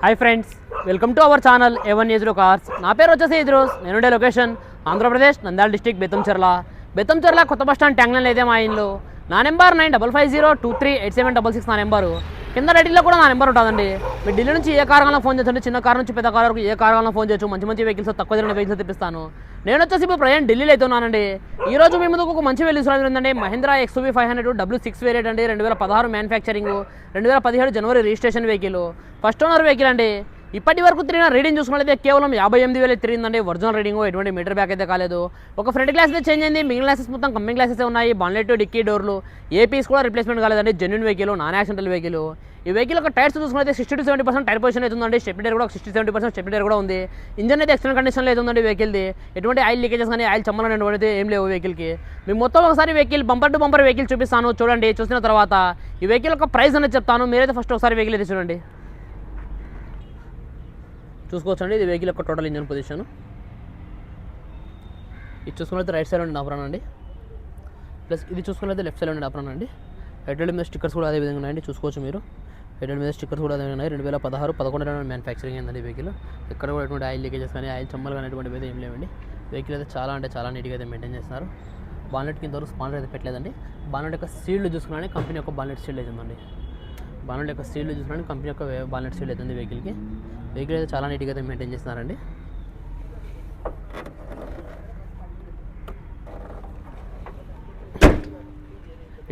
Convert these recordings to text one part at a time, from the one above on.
Hi friends welcome to our channel ఎవన్ ఏజ్రో cars నా పేరు వచ్చేసి ఇద్రోస్ నేనుండే లొకేషన్ ఆంధ్రప్రదేశ్ నంద్యాల డిస్టిక్ బెత్తంచెర్ల బెత్తంచెర్ల కొత్త బస్టాండ్ స్టాండ్ ట్యాంగ్లైన్ అయితే మా ఇంట్లో నా number nine double five zero two three eight seven double six నా నెంబరు కింద రైటింగ్లో కూడా నా నెంబర్ ఉంటుందండి. మీరు ఢిల్లీ నుంచి ఏ కారణంలో ఫోన్ చేయొచ్చు చిన్న కార్ నుంచి పెద్ద కార్ వరకు ఏ కారణంలో ఫోన్ చేయొచ్చు. మంచి మంచి వెహికల్స్ తక్కువ జరిగిన వెహికల్స్ తెప్పిస్తాను. నేను వచ్చేసి ఇప్పుడు ప్రజెంట్ ఢిల్లీలో అవుతున్నానండి ఈ రోజు మీ ముందుకు ఒక మంచి వెహికల్స్ ఉందండి Mahindra XUV five hundred W six variant అండి. రెండు వేల పదహారు మ్యానుఫ్యాక్చరింగ్ రెండు వేల పదిహేడు జనవరి registration vehicle first owner vehicle అండి. ఇప్పటి వరకు తిరిగిన రీడింగ్ చూసుకున్నట్లయితే కేవలం యాభై ఎనిమిది వేలు తిరిగిందండి. ఒరిజినల్ రీడింగ్ ఎటువంటి మీటర్ బ్యాక్ అయితే కాలేదు. ఒక ఫ్రంట్ గ్లాస్ అయితే చేంజ్ అయింది. మిగిలిన గ్లాసెస్ మొత్తం కంపెనీ గ్లాసెస్ ఉన్నాయి? బాన్లెట్ డిక్కీ డోర్లు ఏ పీస్ కూడా రిప్లేస్మెంట్ కాలేదండి. Genuine vehicle non accidental vehicle ఈ వెహికల్ ఒక టైర్స్ చూసుకుంటే sixty to seventy percent tyre position అవుతుందండి స్టెప్ టైర్ కూడా sixty seventy percent step tyre కూడా ఉంది. ఇంజన్ అయితే ఎక్స్టర్నల్ కండిషన్లో అవుతుందండి వెహికల్ది ఎటువంటి ఆయిల్ లీకేజెస్ కానీ ఆయిల్ చమ్మలనేటువంటి ఏం లేవు వెహికల్కి మేము మొత్తం ఒకసారి vehicle bumper to bumper vehicle చూపిస్తాను. చూడండి చూసిన తర్వాత ఈ వెహికల్ ఒక ప్రైస్ అనేది చెప్తాను. మీరైతే ఫస్ట్ ఒకసారి వెహికల్ అయితే చూడండి. చూసుకోవచ్చండి. ఇది వెహికల్ యొక్క టోటల్ ఇంజన్ పొజిషన్. ఇది చూసుకున్నట్లయితే రైట్ సైడ్ ఉండే ఆపరాన్ అండి. ప్లస్ ఇది చూసుకున్నట్లయితే లెఫ్ట్ సైడ్ ఉండే ఆపరాన్ అండి. హెడ్ మీద స్టిక్కర్స్ కూడా అదే విధంగా ఉన్నాయండి చూసుకోవచ్చు మీరు. హెడ్ మీద స్టిక్కర్స్ కూడా అదే ఉన్నాయి రెండు వేల పదహారు పదకొండు మ్యానుఫ్యాక్చరింగ్ అయిందండి వెహికల్ ఎక్కడ కూడా ఎటువంటి ఆయిల్ లీకేజెస్ కానీ ఆయిల్ చమ్మలు కానీ ఎటువంటి అయితే ఏం లేవండి. వెహికల్ అయితే చాలా అంటే చాలా నీట్గా అయితే మెయింటైన్ చేస్తున్నారు. బాలెట్ కింద వరకు స్పాన్లర్ అయితే పెట్టలేదండి. బాలెట్ యొక్క సీల్డ్ చూసుకున్నాను కంపెనీ యొక్క బాలెట్ సీల్డ్ అయితే ఉందండి. యొక్క సీల్డ్ చూసుకున్నాను కంపెనీ యొక్క బాలెట్ సీల్డ్ అవుతుంది వెహికల్కి వెహికల్ అయితే చాలా నీట్గా అయితే మెయింటైన్ చేస్తున్నారండి.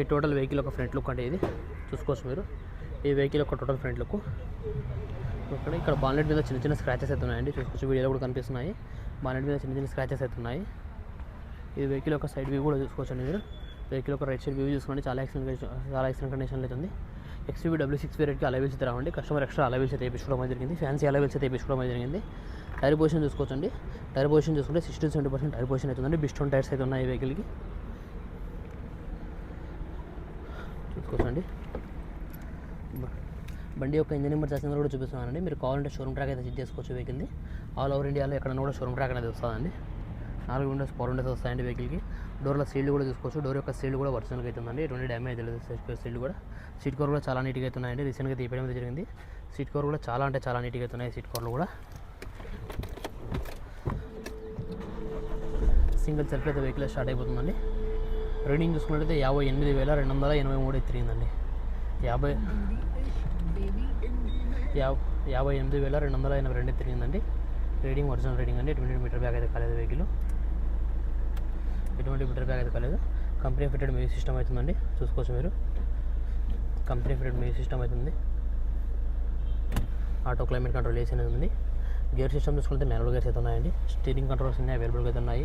ఈ టోటల్ వెహికల్ ఒక ఫ్రంట్ లుక్ అంటే ఇది. చూసుకోవచ్చు మీరు. ఈ వెహికల్ ఒక టోటల్ ఫ్రంట్ లుక్ ఇక్కడ ఇక్కడ బాన్లెట్ మీద చిన్న చిన్న స్క్రాచెస్ అయితే ఉన్నాయండి. చూసుకోవచ్చు వీడియోలో కూడా కనిపిస్తున్నాయి. బాన్లెట్ మీద చిన్న చిన్న స్క్రాచెస్ అయితే ఉన్నాయి. ఈ వెహికల్ ఒక సైడ్ వ్యూ కూడా చూసుకోవచ్చు మీరు. వెహికల్ ఒక రైట్ సైడ్ వ్యూ చూసుకోండి చాలా ఎక్సలెంట్ చాలా ఎక్సలెంట్ కండిషన్లో అయితే ఉంది. ఎక్స్యూవీ డబ్ల్యూ సిక్స్ వేరియట్కి అలవీల్స్ అయితే రావండి. కస్టమర్ ఎక్స్ట్రా అలవీల్స్ అయితే వేయించుకోవడం జరిగింది. ఫ్యాన్సీ అలవీల్స్ అయితే వేయించుకోవడం జరిగింది. టైర్ పొజిషన్ చూసుకోవచ్చండి. టైర్ పొజిషన్ చూసుకుంటే sixty seventy percent tyre position అవుతుందండి బిస్టోన్ టైర్స్ అయితే ఉన్నాయి ఈ వెహికల్కి చూసుకోవచ్చండి. బండి యొక్క ఇంజన్ నెంబర్ చేసిన కూడా చూపిస్తున్నానండి. మీరు కావాలంటే షోరూమ్ ట్రాక్ అయితే చెక్ చేసుకోవచ్చు వెహికల్ది ఆల్ ఓవర్ ఇండియాలో ఎక్కడన్నా కూడా షోరూమ్ ట్రాక్ అనేది వస్తుందండి. నాలుగు విండోస్ ఫోర్ విండోస్ వస్తాయండి వెహికల్కి డోర్ల సీల్డ్ కూడా చూసుకోవచ్చు. డోర్ యొక్క సీల్డ్ కూడా ఒరిజినల్గా అయితే ఎటువంటి డ్యామేజ్ లేదు. సీల్డ్ కూడా. సీట్ కవర్ కూడా చాలా నీట్గా అవుతున్నాయండి రీసెంట్గా తీపేయడం అయితే జరిగింది. సీట్ కవర్ కూడా చాలా అంటే చాలా నీట్గా అవుతున్నాయి సీట్ కవర్లు కూడా. సింగిల్ సెల్ఫ్ అయితే వెహికల్ స్టార్ట్ అయిపోతుందండి. రీడింగ్ చూసుకున్నట్లయితే యాభై ఎనిమిది వేల రెండు వందల ఎనభై మూడు తిరిగిందండి యాభై యాభై యాభై ఎనిమిది వేల రెండు వందల ఎనభై రెండు తిరిగిందండి రీడింగ్ ఒరిజినల్ రీడింగ్ అండి. ట్వంటీ మీటర్ బ్యాగ్ అయితే కాలేదు వెహికల్ ఎటువంటి మీటర్ బ్యాగ్ అయితే కాలేదు. కంపెనీ ఫిటెడ్ మ్యూజిక్ సిస్టమ్ అవుతుందండి. చూసుకోవచ్చు మీరు. కంపెనీ ఫిటెడ్ మ్యూజిక్ సిస్టమ్ అవుతుంది. ఆటో క్లైమేట్ కంట్రోల్ ఏసీ అనేది ఉంది. గేర్ సిస్టమ్ చూసుకుంటే మాన్యువల్ గేర్స్ అయితే ఉన్నాయండి. స్టీరింగ్ కంట్రోల్స్ అన్ని అవైలబుల్గా అయితే ఉన్నాయి.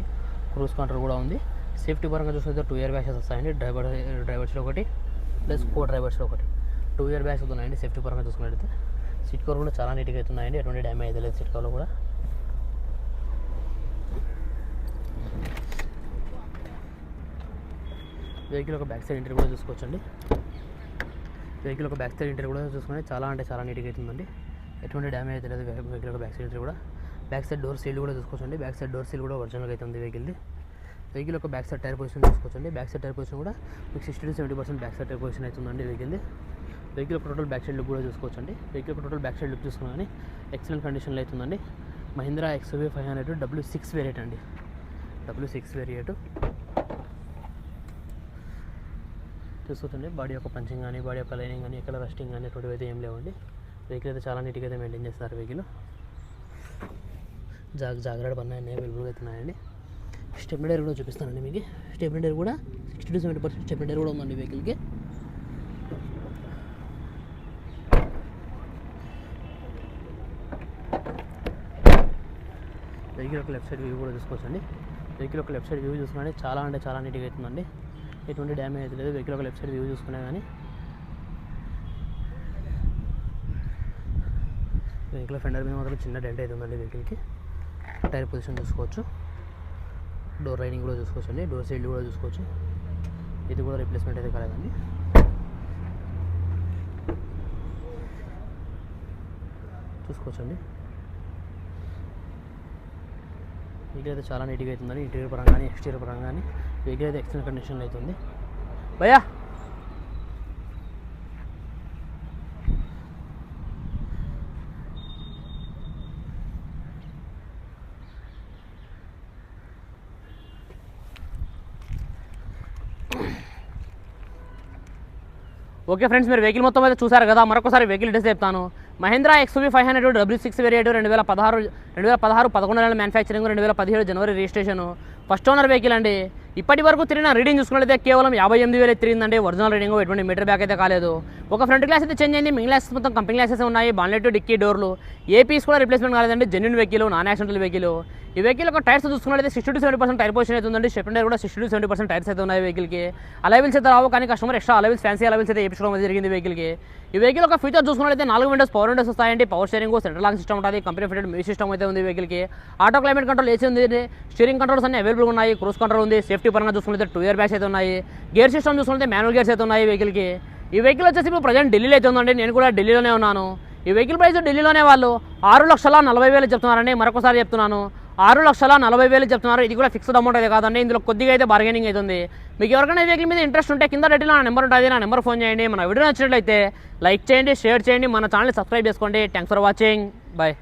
క్రూజ్ కంట్రోల్ కూడా ఉంది. సేఫ్టీ పరంగా చూసుకుంటే టూ ఇయర్ బ్యాగ్స్ వస్తాయండి. డ్రైవర్ డ్రైవర్స్లో ఒకటి ప్లస్ కో డ్రైవర్స్ ఒకటి. టూ ఇయర్ బ్యాగ్స్ ఉన్నాయండి సేఫ్టీ పరంగా చూసుకున్నట్లయితే సీట్ కవర్ కూడా చాలా నీట్గా అవుతున్నాయండి ఎటువంటి డ్యామేజ్ అయితే లేదు సీట్ కవర్లో కూడా. వెహికల్ ఒక బ్యాక్ సైడ్ ఇంటర్ కూడా చూసుకోవచ్చండి వెహికల్ ఒక బ్యాక్ సైడ్ ఇంటర్ కూడా చూసుకుంటే చాలా అంటే చాలా నీట్గా అవుతుందండి ఎటువంటి డ్యామేజ్ అయితే లేదు వెహికల్ ఒక బ్యాక్ సైడ్ ఇంటర్ కూడా బ్యాక్ సైడ్ డోర్ సీల్ కూడా చూసుకోవచ్చండి బ్యాక్ సైడ్ డోర్ సీల్ కూడా ఒరిజినల్గా అవుతుంది వెహికల్ది వెహికల్ ఒక బ్యాక్ సైడ్ టైర్ పొజిషన్ చూసుకోవచ్చండి బ్యాక్ సైడ్ టైర్ పొజిషన్ కూడా మీకు sixty to seventy percent back side tyre position అవుతుందండి వెహికల్ది వెహికల్ ఒక టోటల్ బ్యాక్ సైడ్ లుక్ కూడా చూసుకోవచ్చండి వెహికల్ ఒక టోటల్ బ్యాక్ సైడ్ లుక్ చూసుకున్నా కానీ ఎక్సలెంట్ కండిషన్లో అవుతుందండి Mahindra XUV five hundred W six variant అండి డబ్ల్యూ సిక్స్ వేరియట్ చూసుకోవచ్చండి బాడీ యొక్క పంచింగ్ కానీ బాడీ యొక్క లైనింగ్ కానీ ఎక్కడ రస్టింగ్ కానీ అటువంటివి అయితే ఏం లేవండి. వెహికల్ అయితే చాలా నీట్గా అయితే మెయింటైన్ చేస్తారు వెహికల్. జాగ్ జాగ్రత్త పని అవైలబుల్గా అవుతున్నాయండి స్టెప్ కూడా చూపిస్తానండి మీకు. స్టెప్ కూడా sixty to seventy percent step కూడా ఉందండి వెహికల్కి. వెహికల్ యొక్క లెఫ్ట్ సైడ్ వ్యూ కూడా చూసుకోవచ్చండి. వెహికల్ యొక్క లెఫ్ట్ సైడ్ వ్యూ చూసుకుంటే చాలా అంటే చాలా నీట్గా అవుతుందండి ఎటువంటి డ్యామేజ్ అయితే లేదు. వెహికల్ ఒక లెఫ్ట్ సైడ్ వ్యూ చూసుకున్నా కానీ వెహికల్ ఫెండర్ మీద మాత్రం చిన్న డెంట్ అయితే ఉందండి వెహికల్కి. టైర్ పొజిషన్ చూసుకోవచ్చు. డోర్ రైడింగ్ కూడా చూసుకోవచ్చు అండి. డోర్ సైడ్ కూడా చూసుకోవచ్చు. ఇది కూడా రిప్లేస్మెంట్ అయితే కాలేదండి. చూసుకోవచ్చండి వెహికల్ అయితే చాలా నీట్గా అవుతుందని ఇంటీరియర్ పరంగా కానీ ఎక్స్టీరియర్ పరంగా కానీ వెహికల్ అయితే ఎక్స్టెంట్ కండిషన్లో అయితే ఉంది భయా ఓకే ఫ్రెండ్స్ మీరు వెహికల్ మొత్తం అయితే చూసారు కదా మరొకసారి వెహికల్ డిస్ చెప్తాను. X XUV five hundred W six variant రెండు వేల పదహారు రెండు వేల పదహారు పదకొండు నెలల మ్యానుఫ్యాక్చరింగ్ రెండు వేల పదిహేడు జనవరి రిజిస్ట్రేషన్ ఫస్ట్ ఓనర్ వెహికల్ అండి. ఇప్పటి వరకు తిరిగిన రీడింగ్ చూసుకున్నట్లయితే కేవలం యాభై ఎనిమిది వేలు తిరిగిందంటే ఒరిజినల్ రీడింగ్ ఎటువంటి మీటర్ బ్యాక్ అయితే కాలేదు. ఒక ఫ్రంట్ గ్లాస్ అయితే చేంజ్ అయింది. మిగిలిన గ్లాసెస్ మొత్తం కంపెనీ గ్లాసెస్ ఉన్నాయి. బాన్లెట్ డిక్కీ డోర్లు ఏ పీస్ కూడా రిప్లేస్మెంట్ కాలేదండి. Genuine vehicle non accidental vehicle ఈ వెహికల్ ఒక టైర్స్ చూసుకున్నట్లయితే sixty to seventy percent tyre position అయితే ఉందండి. స్టెప్ టైర్ కూడా sixty to seventy percent tyres అయితే ఉన్నాయి వెహికల్కి అలైవిల్స్ అయితే రావు కానీ customer extra alloy wheels fancy alloy wheels అయితే వేయించుకోవడం జరిగింది వెహికల్కి ఈ వెహికల్ ఒక ఫీచర్ చూసుకున్నట్లయితే నాలుగు విండోస్ పవర్ విండోస్ వస్తాయండి. Power steering central lock system ఉంటుంది. కంపెనీ ఫిటెడ్ మీ సిస్టమ్ అయితే ఉంది వెహికల్కి ఆటో క్లైమేట్ కంట్రోల్ ఏసీ ఉంది. స్టీరింగ్ కంట్రోల్స్ అన్ని అవైలబుల్ ఉన్నాయి. క్రూస్ కంట్రోల్ ఉంది. సేఫ్టీ పరంగా చూసుకుంటే టూ ఇయర్ బ్యాగ్స్ అయితే ఉన్నాయి. గేర్ సిస్టమ్ చూసుకుంటే మాన్యువల్ గేర్స్ అయితే ఉన్నాయి వెహికల్కి ఈ వెహికల్ వచ్చేసి ఇప్పుడు ప్రజెంట్ ఢిల్లీలో అయితే ఉందండి. నేను కూడా ఢిల్లీలోనే ఉన్నాను. ఈ వెహికల్ ప్రైస్ ఢిల్లీలోనే వాళ్ళు ఆరు లక్షల నలభై వేలు చెప్తున్నారండి. మరొకసారి చెప్తున్నాను. ఆరు లక్షల నలభై వేలు చెప్తున్నారు. ఇది కూడా ఫిక్స్డ్ అమౌంట్ అయితే కాదండి. ఇందులో కొద్దిగా అయితే బార్గెనింగ్ అవుతుంది మీకు ఎవరికైనా వెహికల్ మీద ఇంట్రెస్ట్ ఉంటే కింద రెడ్డిలో నా నెంబర్ ఉంటుంది. నా నెంబర్ ఫోన్ చేయండి. మన వీడియో నచ్చినట్లయితే లైక్ చేయండి షేర్ చేయండి. మన ఛానల్ సబ్స్క్రైబ్ చేసుకోండి. Thanks for watching bye